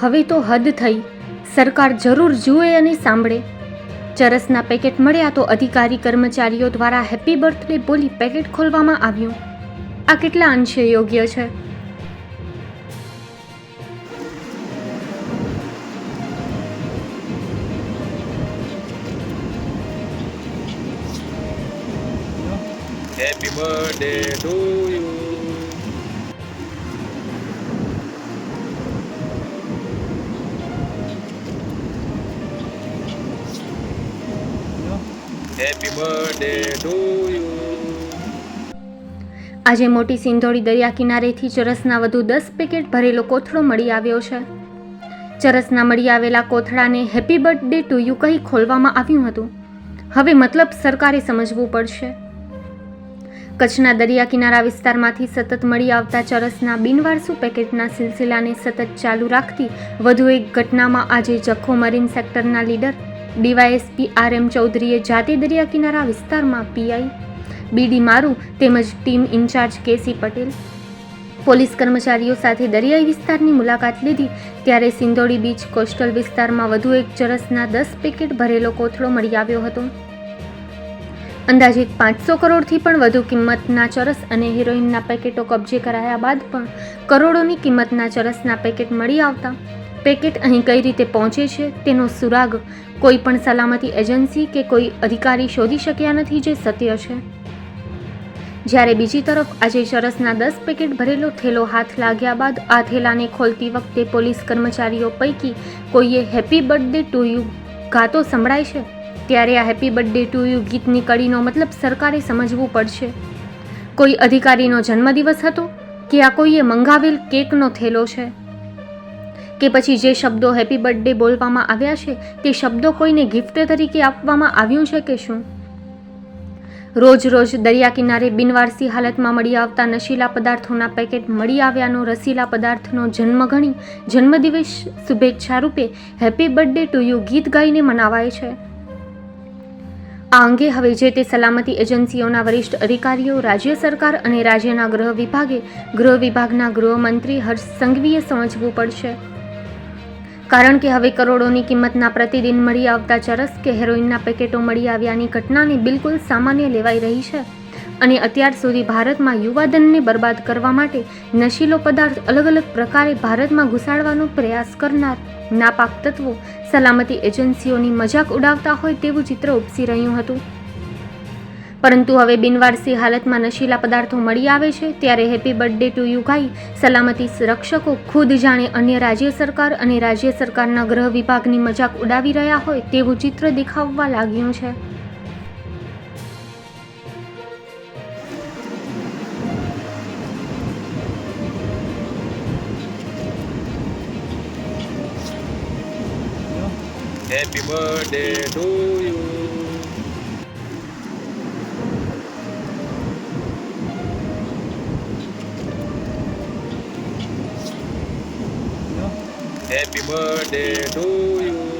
હવે તો હદ થઈ. સરકાર જરૂર જુએ અને સાંભળે. ચરસના પેકેટ મળ્યા તો અધિકારી કર્મચારીઓ દ્વારા હેપી બર્થડે બોલી પેકેટ ખોલવામાં આવ્યું. આ કેટલા અંશે યોગ્ય છે? Happy birthday to you. Happy birthday to you આજે મોટી સિંધોડી દરિયા કિનારેથી ચરસના વધુ દસ પેકેટ ભરેલો કોથળો મળી આવ્યો છે. ચરસના મળી આવેલા કોથળાને હેપી બર્થડે ટુ યુ કહી ખોલવામાં આવ્યું હતું. હવે મતલબ સરકારે સમજવું પડશે. કચ્છના દરિયા કિનારા વિસ્તારમાંથી સતત મળી આવતા ચરસના બિનવારસુ પેકેટના સિલસિલાને સતત ચાલુ રાખતી વધુ એક ઘટનામાં આજે જખો મરીન સેક્ટરના લીડર ડીવાયએસપી આર એમ ચૌધરીએ જાતે દરિયા કિનારા વિસ્તારમાં પીઆઈ બીડી મારુ તેમજ team in charge KC Patel police કર્મચારીઓ સાથે દરિયાઈ વિસ્તારની મુલાકાત લીધી. ત્યારે સિંદોડી બીચ કોસ્ટલ વિસ્તારમાં વધુ એક ચરસના દસ પેકેટ ભરેલો કોથળો મળી આવ્યો હતો. અંદાજિત પાંચસો કરોડથી પણ વધુ કિંમતના ચરસ અને હિરોઈનના પેકેટો કબજે કરાયા બાદ પણ કરોડોની કિંમતના ચરસના પેકેટ મળી આવતા પેકેટ અહીં કઈ રીતે પહોંચે છે, તેનો સુરાગ કોઈ પણ સલામતી એજન્સી કે કોઈ અધિકારી શોધી શક્યા નથી જે સત્ય છે. જ્યારે બીજી તરફ આજે ચરસના દસ પેકેટ ભરેલો થેલો હાથ લાગ્યા બાદ આ થેલાને ખોલતી વખતે પોલીસ કર્મચારીઓ પૈકી કોઈએ હેપી બર્થડે ટુ યુ ગાતો સંભળાય છે? ત્યારે આ હેપી બર્થડે ટુ યુ ગીતની કડીનો મતલબ સરકારે સમજવું પડશે. કોઈ અધિકારીનો જન્મદિવસ હતો કે આ કોઈએ મંગાવેલ કેકનો થેલો છે? કે પછી જે શબ્દો હેપી બર્થડે બોલવામાં આવ્યા છે, તે શબ્દો કોઈને ગિફ્ટ તરીકે આપવામાં આવ્યું છે કે શું? રોજ રોજ દરિયા કિનારે બિનવારસી હાલતમાં મળી આવતા નશીલા પદાર્થોના પેકેટ મળી આવ્યાનો રસીલા પદાર્થનો જન્મ ગણી જન્મદિવસ શુભેચ્છા રૂપે હેપી બર્થડે ટુ યુ ગીત ગાઈને મનાવાય છે. આ અંગે હવે જે તે સલામતી એજન્સીઓના વરિષ્ઠ અધિકારીઓ, રાજ્ય સરકાર અને રાજ્યના ગૃહ વિભાગે ગૃહ વિભાગના ગૃહમંત્રી હર્ષ સંઘવીએ સમજવું પડશે. કારણ કે હવે કરોડોની કિંમતના પ્રતિદિન મળી આવતા ચરસ કે હેરોઇનના પેકેટો મળી આવ્યાની ઘટનાને બિલકુલ સામાન્ય લેવાઈ રહી છે. અને અત્યાર સુધી ભારતમાં યુવાધનને બરબાદ કરવા માટે નશીલો પદાર્થ અલગ અલગ પ્રકારે ભારતમાં ઘુસાડવાનો પ્રયાસ કરનાર નાપાક તત્વો સલામતી એજન્સીઓની મજાક ઉડાવતા હોય તેવું ચિત્ર ઉપસી રહ્યું હતું. પરંતુ હવે બિનવારસી હાલતમાં નશીલા પદાર્થો મળી આવે છે, ત્યારે હેપી બર્થડે ટુ યુ ગાઈ, સલામતી રક્ષકો ખુદ જાણે અન્ય રાજ્ય સરકાર અને રાજ્ય સરકારના ગૃહ વિભાગની મજાક ઉડાવી રહ્યા હોય તેવું ચિત્ર દેખાવવા લાગ્યું છે Happy birthday to you. Birthday to you.